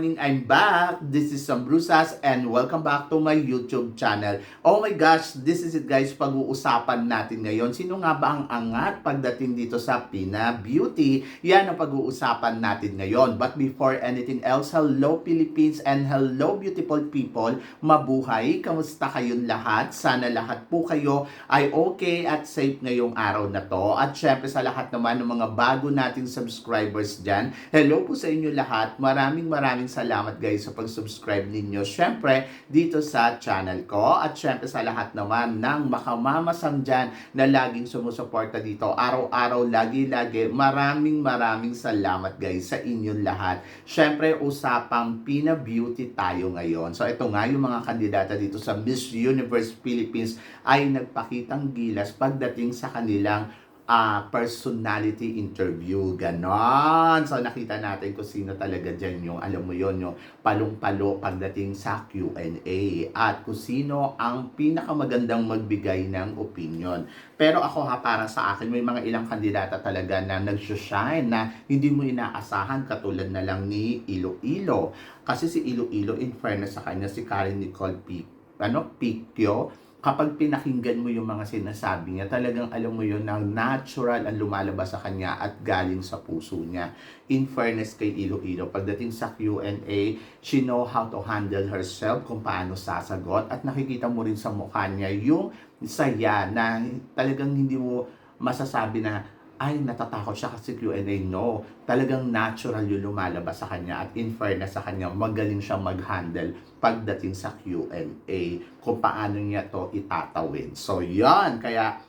morning! I'm back! This is Sam Brusas and welcome back to my YouTube channel. Oh my gosh! This is it guys, pag-uusapan natin ngayon. Sino nga ba ang angat pagdating dito sa Pina Beauty? Yan ang pag-uusapan natin ngayon. But before anything else, hello Philippines and hello beautiful people! Mabuhay! Kamusta kayong lahat? Sana lahat po kayo ay okay at safe ngayong araw na to. At syempre sa lahat naman ng mga bago nating subscribers dyan, hello po sa inyo lahat. Maraming maraming salamat guys sa pag-subscribe ninyo. Syempre, dito sa channel ko. At syempre sa lahat naman ng makamamasang dyan na laging sumusuporta dito. Araw-araw, lagi-lagi. Maraming maraming salamat guys sa inyong lahat. Syempre, usapang Pina Beauty tayo ngayon. So ito nga yung mga kandidata dito sa Miss Universe Philippines ay nagpakitang gilas pagdating sa kanilang ah, personality interview. Ganon. So, nakita natin kung sino talaga dyan yung, alam mo yon yung palong-palo pagdating sa Q&A. At kung sino ang pinakamagandang magbigay ng opinion. Pero ako ha, para sa akin, may mga ilang kandidata talaga na nag-shine na hindi mo inaasahan katulad na lang ni Iloilo. Kasi si Iloilo, in fairness sa kanya, si Karen Nicole P. Ano, Picchio, kapag pinakinggan mo yung mga sinasabi niya, talagang alam mo yun na natural ang lumalabas sa kanya at galing sa puso niya. In fairness kay Iloilo, pagdating sa Q&A, she know how to handle herself, kung paano sasagot, at nakikita mo rin sa mukha niya yung saya na talagang hindi mo masasabi na ay, natatakot siya kasi Q&A. No, talagang natural yung lumalabas sa kanya at in fairness sa kanya, magaling siya mag-handle pagdating sa Q&A kung paano niya to itatawid. So, yan. Kaya,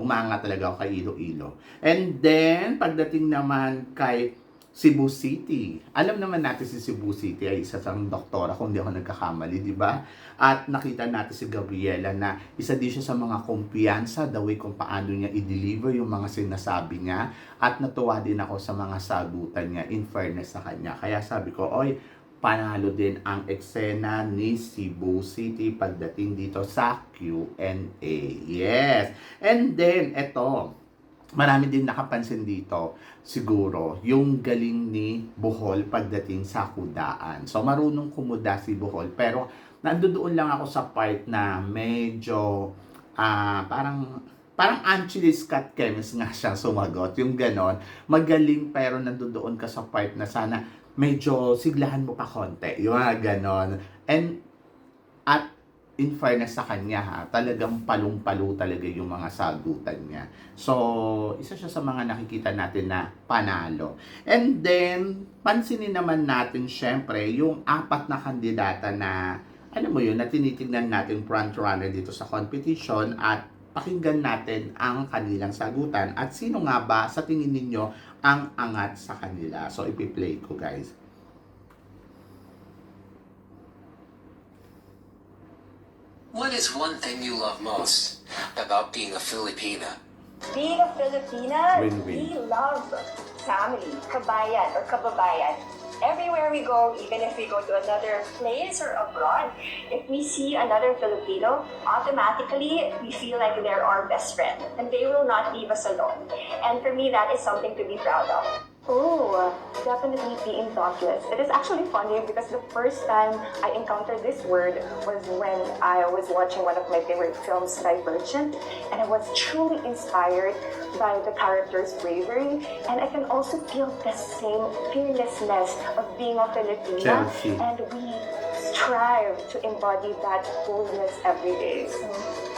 umanga talaga ako kay Iloilo. And then, pagdating naman kay Cebu City. Alam naman natin si Cebu City ay isa sang doktora kung di ako nagkakamali, di ba? At nakita natin si Gabriela na isa din siya sa mga kumpiyansa, the way kung paano niya i-deliver yung mga sinasabi niya. At natuwa din ako sa mga sagutan niya in fairness sa kanya. Kaya sabi ko, oy, panalo din ang eksena ni Cebu City pagdating dito sa Q&A. Yes. And then, eto, marami din nakapansin dito siguro yung galing ni Bohol pagdating sa kudaan. So marunong kumuda si Bohol pero nandoon lang ako sa part na medyo ah parang parang Angeles Scott Chemis nga siya sumagot. Yung ganon, magaling pero nandoon ka sa part na sana medyo siglahan mo pa konti. Yung mga ganon. And at in fairness sa kanya ha, talagang palong-palo talaga yung mga sagutan niya. So, isa siya sa mga nakikita natin na panalo. And then, pansinin naman natin syempre yung apat na kandidata na, alam mo yun, na tinitingnan natin front runner dito sa competition at pakinggan natin ang kanilang sagutan at sino nga ba sa tingin ninyo ang angat sa kanila. So, ipi-play ko guys. What is one thing you love most about being a Filipina? Being a Filipina, Win-win. we love family, kabayan or kababayan. Everywhere we go, even if we go to another place or abroad, if we see another Filipino, automatically we feel like they're our best friend and they will not leave us alone. And for me, that is something to be proud of. Oh, definitely being thoughtless. It is actually funny because the first time I encountered this word was when I was watching one of my favorite films, Divergent, and I was truly inspired by the character's bravery. And I can also feel the same fearlessness of being a Filipina. And we strive to embody that boldness every day.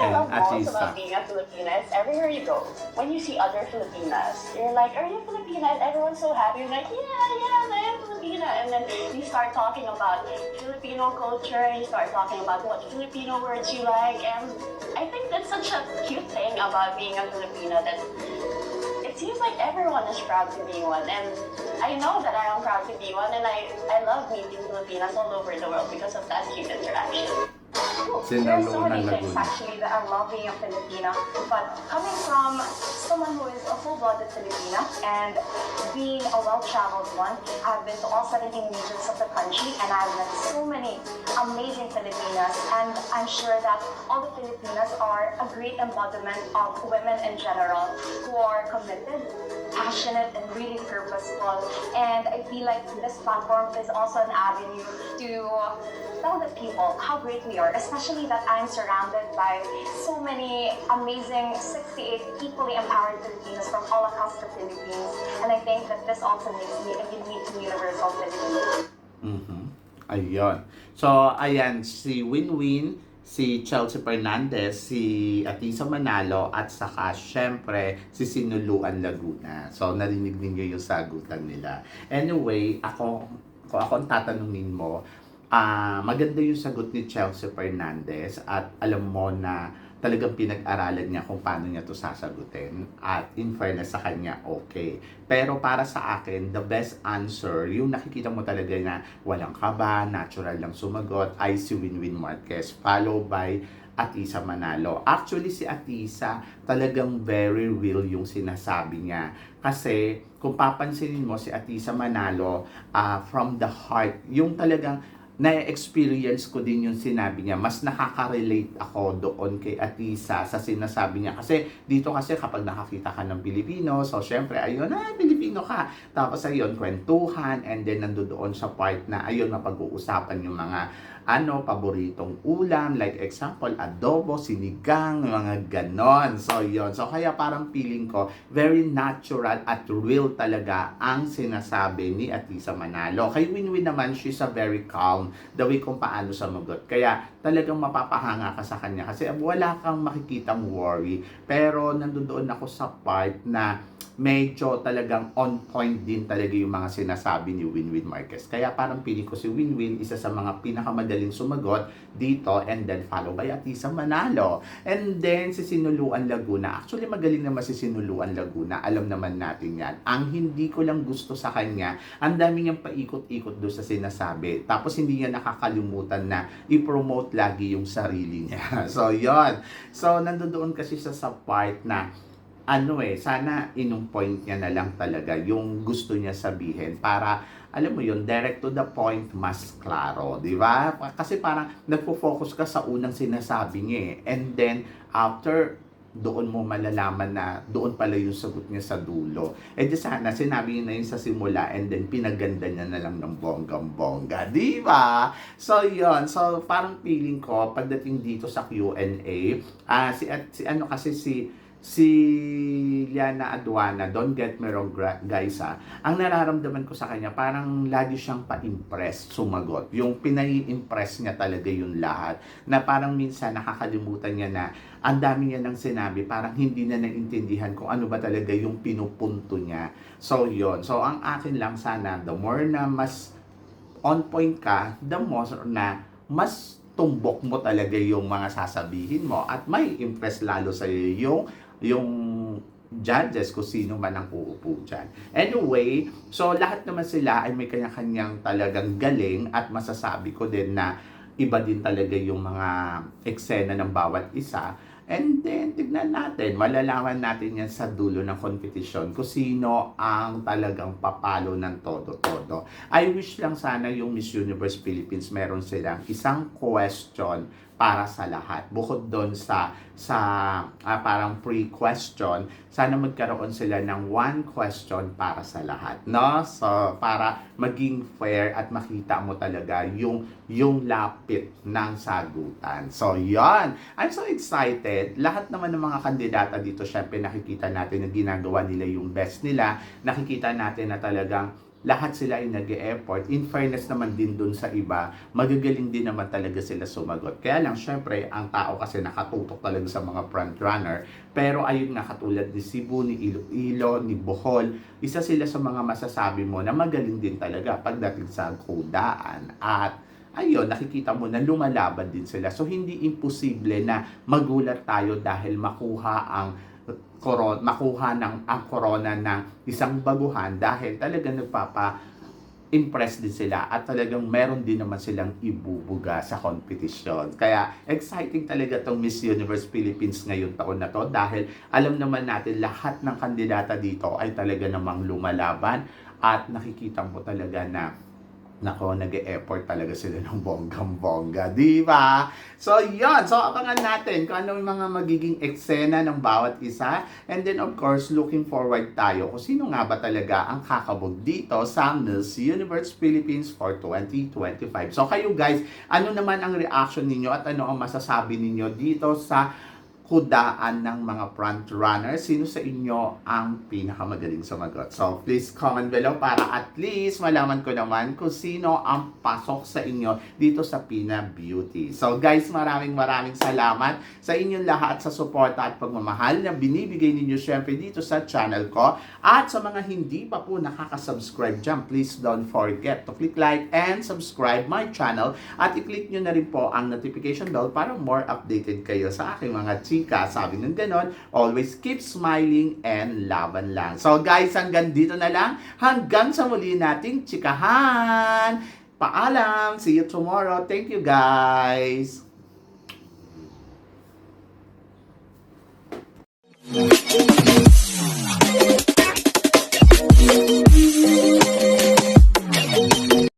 I love most about being a Filipina is everywhere you go, when you see other Filipinas, you're like, are you Filipina? And everyone's so happy. You're like, yeah, yeah, I am Filipina. And then you start talking about Filipino culture, you start talking about what Filipino words you like. And I think that's such a cute thing about being a Filipina that it seems like everyone is proud to be one. And I know that I am proud to be one. And I, I love meeting Filipinas all over the world because of that cute interaction. There's so many ng things Laguna. actually that I love being a Filipina, but coming from someone who is a full-blooded Filipina and being a well-traveled one, I've been to all 17 regions of the country and I've met so many amazing Filipinas and I'm sure that all the Filipinas are a great embodiment of women in general who are committed passionate and really purposeful. And I feel like this platform is also an avenue to tell the people how great we are, especially that I'm surrounded by so many amazing 68 equally empowered Filipinos from all across the Philippines. And I think that this also makes me a unique universal Filipino. Mhm. Ayun. So, ayan, si Winwin, si Chelsea Fernandez, si Atisa Manalo, at saka, syempre, si Sinuluan Laguna. So, narinig ninyo yung sagutan nila. Anyway, ako, kung ako ang tatanungin mo, ah maganda yung sagot ni Chelsea Fernandez at alam mo na talagang pinag-aralan niya kung paano niya to sasagutin at in fairness sa kanya, okay. Pero para sa akin, the best answer, yung nakikita mo talaga na walang kaba, natural lang sumagot, ay si Winwin Marquez, followed by Atisa Manalo. Actually, si Atisa talagang very real yung sinasabi niya. Kasi, kung papansinin mo, si Atisa Manalo, ah, from the heart, yung talagang na-experience ko din yung sinabi niya. Mas nakaka-relate ako doon kay Atisa sa sinasabi niya. Kasi dito kasi kapag nakakita ka ng Pilipino, so syempre, ayun, ah, Pilipino ka. Tapos ayun, kwentuhan, and then nandoon sa part na, ayun, mapag-uusapan yung mga ano, paboritong ulam, like example, adobo, sinigang, mga ganon. So, yon So, kaya parang feeling ko, very natural at real talaga ang sinasabi ni Atisa Manalo. Kay Winwin naman, she's a very calm, the way kung paano sumagot. Kaya, talagang mapapahanga ka sa kanya kasi wala kang makikitang worry. Pero, nandoon ako sa part na medyo talagang on point din talaga yung mga sinasabi ni Winwin Marquez. Kaya parang pili ko si Winwin, isa sa mga pinakamadaling sumagot dito and then follow by Atisa Manalo. And then si Sinuluan Laguna. Actually magaling naman si Sinuluan Laguna. Alam naman natin yan. Ang hindi ko lang gusto sa kanya, ang dami niyang paikot-ikot doon sa sinasabi. Tapos hindi niya nakakalimutan na i-promote lagi yung sarili niya. So, yon So, nandoon kasi siya sa part na ano eh, sana inong point niya na lang talaga yung gusto niya sabihin para alam mo yun, direct to the point, mas klaro, di ba? Kasi parang nagpo-focus ka sa unang sinasabi niya eh. And then, after doon mo malalaman na doon pala yung sagot niya sa dulo. Eh di sana sinabi niya na yun sa simula and then pinaganda niya na lang ng bonggang-bongga. Di ba? So yon So parang feeling ko pagdating dito sa Q&A, ah si, at, si ano kasi si si Liana Aduana, don't get me wrong guys ha, ang nararamdaman ko sa kanya, parang lagi siyang pa-impress, sumagot. Yung pinai-impress niya talaga yung lahat. Na parang minsan nakakalimutan niya na ang dami niya nang sinabi, parang hindi na naintindihan kung ano ba talaga yung pinupunto niya. So, yon So, ang akin lang sana, the more na mas on point ka, the more na mas tumbok mo talaga yung mga sasabihin mo at may impress lalo sa yung yung judges kung sino man ang uupo dyan. Anyway, so lahat naman sila ay may kanya-kanyang talagang galing at masasabi ko din na iba din talaga yung mga eksena ng bawat isa. And then, tignan natin, malalaman natin yan sa dulo ng competition kung sino ang talagang papalo ng todo-todo. I wish lang sana yung Miss Universe Philippines meron silang isang question para sa lahat. Bukod doon sa sa ah, parang pre-question, sana magkaroon sila ng one question para sa lahat, no? So para maging fair at makita mo talaga yung yung lapit ng sagutan. So, yon. I'm so excited. Lahat naman ng mga kandidata dito, syempre nakikita natin na ginagawa nila yung best nila. Nakikita natin na talagang lahat sila ay nag effort In fairness naman din dun sa iba, magagaling din naman talaga sila sumagot. Kaya lang, syempre, ang tao kasi nakatutok talaga sa mga front runner. Pero ayun nga, katulad ni Cebu, ni Iloilo, ni Bohol, isa sila sa mga masasabi mo na magaling din talaga pagdating sa kudaan. At ayun, nakikita mo na lumalaban din sila. So, hindi imposible na magulat tayo dahil makuha ang koron makuha ng ang corona ng isang baguhan dahil talaga nagpapa impress din sila at talagang meron din naman silang ibubuga sa competition. Kaya exciting talaga tong Miss Universe Philippines ngayon taon na to dahil alam naman natin lahat ng kandidata dito ay talaga namang lumalaban at nakikita mo talaga na Nako, nag-e-effort talaga sila ng bonggang-bongga, di ba? So, yon So, abangan natin kung ano yung mga magiging eksena ng bawat isa. And then, of course, looking forward tayo kung sino nga ba talaga ang kakabog dito sa Miss Universe Philippines for 2025. So, kayo guys, ano naman ang reaction ninyo at ano ang masasabi ninyo dito sa kudaan ng mga front runner. Sino sa inyo ang pinakamagaling sumagot? So, please comment below para at least malaman ko naman kung sino ang pasok sa inyo dito sa Pina Beauty. So, guys, maraming maraming salamat sa inyong lahat sa suporta at pagmamahal na binibigay ninyo syempre dito sa channel ko. At sa mga hindi pa po nakaka-subscribe dyan, please don't forget to click like and subscribe my channel at i-click nyo na rin po ang notification bell para more updated kayo sa aking mga chika. Sabi ng ganon, always keep smiling and laban lang. So guys, hanggang dito na lang. Hanggang sa muli nating chikahan. Paalam. See you tomorrow. Thank you guys.